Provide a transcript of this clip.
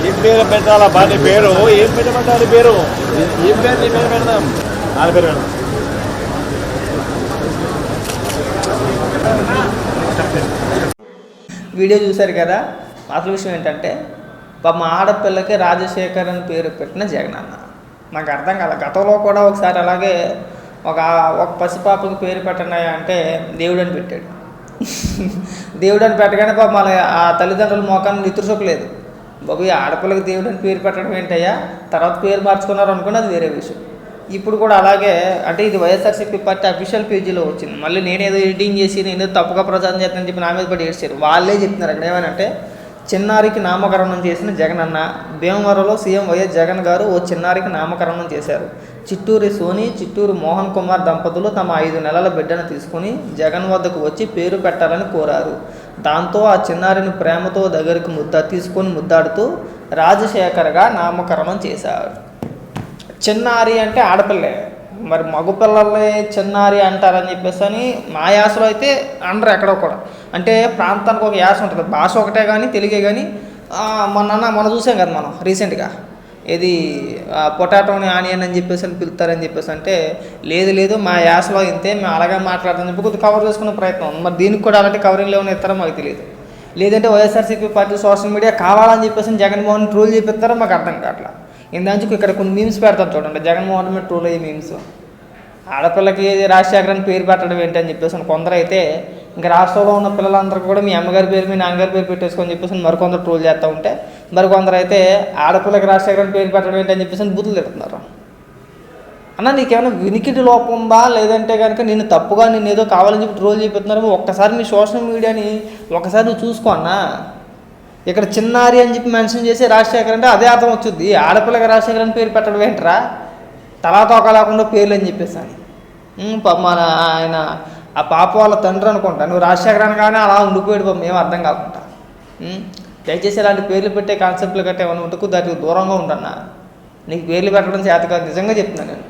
ఏం పేరు పెట్టాలా? బాగా పేరు. ఏం పెట్టమంటారు పేరు? ఏం పేరు నీ పేరు పెడదాం. నా పేరు పెడదాం. వీడియో చూశారు కదా? అసలు విషయం ఏంటంటే పాపం ఆడపిల్లకి రాజశేఖర్ అని పేరు పెట్టిన జగన్ అన్న నాకు అర్థం కాదు గతంలో కూడా ఒకసారి అలాగే ఒక ఒక పసిపాపకి పేరు పెట్టండి అంటే దేవుడు అని పెట్టాడు. దేవుడు అని పెట్టగానే పాపం మళ్ళీ ఆ తల్లిదండ్రుల మోకాన్ని నిద్రసోకలేదు బాబు ఈ ఆడపిల్లకి దేవుడు అని పేరు పెట్టడం ఏంటయ్యా? తర్వాత పేరు మార్చుకున్నారు అనుకుని అది వేరే విషయం. ఇప్పుడు కూడా అలాగే అంటే ఇది వైఎస్ఆర్సీపీ పార్టీ అఫీషియల్ పేజీలో వచ్చింది. మళ్ళీ నేనేదో ఎడిటింగ్ చేసి నేను ఏదో తప్పుగా ప్రచారం చేస్తానని చెప్పి నా మీద పడి ఏడ్చారు. వాళ్ళే చెప్తున్నారు అక్కడ ఏమనంటే చిన్నారికి నామకరణం చేసిన జగన్ అన్న భీమవరంలో సీఎం వైఎస్ జగన్ గారు ఓ చిన్నారికి నామకరణం చేశారు. చిట్టూరి సోని చిట్టూరు మోహన్ కుమార్ దంపతులు తమ ఐదు నెలల బిడ్డను తీసుకుని జగన్ వద్దకు వచ్చి పేరు పెట్టాలని కోరారు. దాంతో ఆ చిన్నారిని ప్రేమతో దగ్గరికి ముద్ద తీసుకొని ముద్దాడుతూ రాజశేఖర్గా నామకరణం చేశారు చిన్నారి అంటే ఆడపిల్లే. మరి మగపిల్లల్ని చిన్నారి అంటారని చెప్పేసి అని మా యాసలో అయితే అండరు ఎక్కడో కూడా. అంటే ప్రాంతానికి ఒక యాస ఉంటుంది. భాష ఒకటే కానీ తెలుగే కానీ మొన్న మొన్న చూసాం కదా మనం రీసెంట్గా. ఇది ఆ, పొటాటోని ఆనియన్ అని చెప్పేసి అని పిలుతారని చెప్పేసి అంటే లేదు లేదు మా యాసలో ఇంతే మేము అలాగే మాట్లాడతాం చెప్పి కొద్దిగా కవర్ చేసుకునే ప్రయత్నం ఉంది. మరి దీనికి కూడా అలాంటి కవరింగ్ ఏమైనా ఇస్తారో మాకు తెలియదు. లేదంటే వైఎస్ఆర్సీపీ పార్టీ సోషల్ మీడియా కావాలని చెప్పేసి జగన్మోహన్ ట్రోల్ చేపిస్తారో మాకు అర్థం కావట్లా. ఇందాంచుకు ఇక్కడ కొన్ని మీమ్స్ పెడతాం చూడండి. జగన్మోహన్ మీద ట్రోల్ అయ్యే మీమ్స్ ఆడపిల్లకి రాజశేఖర్ అని పేరు పెట్టడం ఏంటి అని చెప్పేసి కొందరు అయితే ఇంకా రాష్ట్రంలో ఉన్న పిల్లలందరూ కూడా మీ అమ్మగారి పేరు మీ నాన్నగారి పేరు పెట్టేసుకొని చెప్పేసి మరికొందరు ట్రోల్ చేస్తూ ఉంటే మరికొందరు అయితే ఆడపిల్లకి రాజశేఖర్ పేరు పెట్టడం ఏంటని అని చెప్పేసి అని తిడుతున్నారు. అన్న నీకేమైనా వినికిడి లోపం ఉందా? లేదంటే కనుక నేను తప్పుగా నేను ఏదో కావాలని చెప్పి ట్రోల్ చేపిస్తున్నారు ఒక్కసారి మీ సోషల్ మీడియాని ఒకసారి నువ్వు చూసుకో అన్నా. ఇక్కడ చిన్నారి అని చెప్పి మెన్షన్ చేసి రాజశేఖర్ అంటే అదే అర్థం వచ్చింది. ఆడపిల్లకి రాజశేఖర్ అని పేరు పెట్టడం ఏంట్రా? తలా తోక లేకుండా పేర్లు అని చెప్పేసి అని మన ఆయన ఆ పాప వాళ్ళ తండ్రి అనుకుంటా. నువ్వు రాజశేఖర్ అనగానే అలా ఉండిపోయాడు పాపం ఏం అర్థం కాకుండా. దయచేసి ఇలాంటి పేర్లు పెట్టే కాన్సెప్ట్లు గట్రా ఏమైనా ఉంటుకు దానికి దూరంగా ఉండన్నా నీకు పేర్లు పెట్టడం చేత కాదు నిజంగా చెప్తున్నాను నేను.